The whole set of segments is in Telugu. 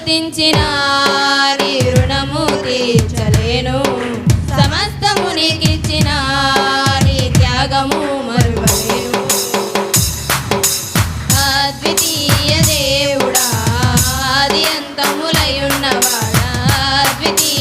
స్తుతించిన రుణము తీర్చలేను. సమస్తము నీకిచ్చిన నీ త్యాగము మరువలేను. అద్వితీయ దేవుడా ఆది అంతములయున్నవాడా ద్వితీయ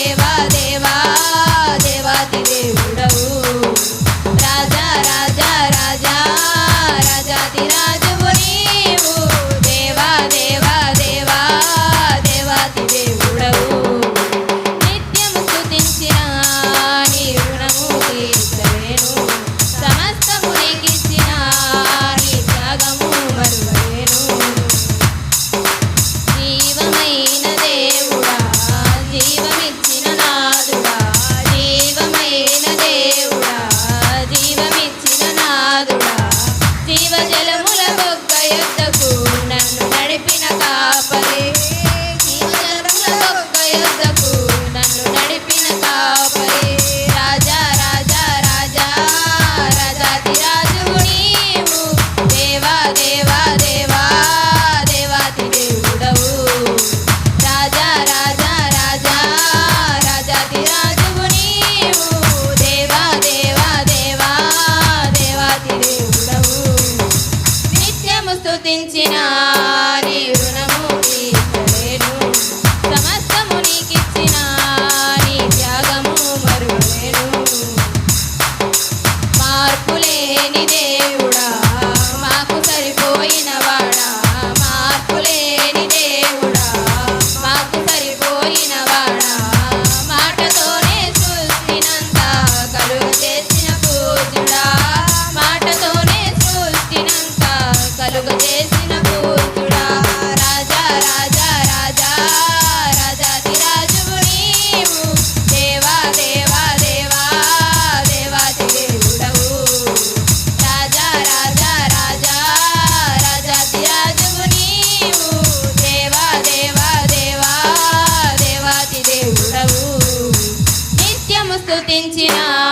దేవా దేవా రాజా రాజా రాజా రాజాది రాజా. Yes, దేని దేవు now.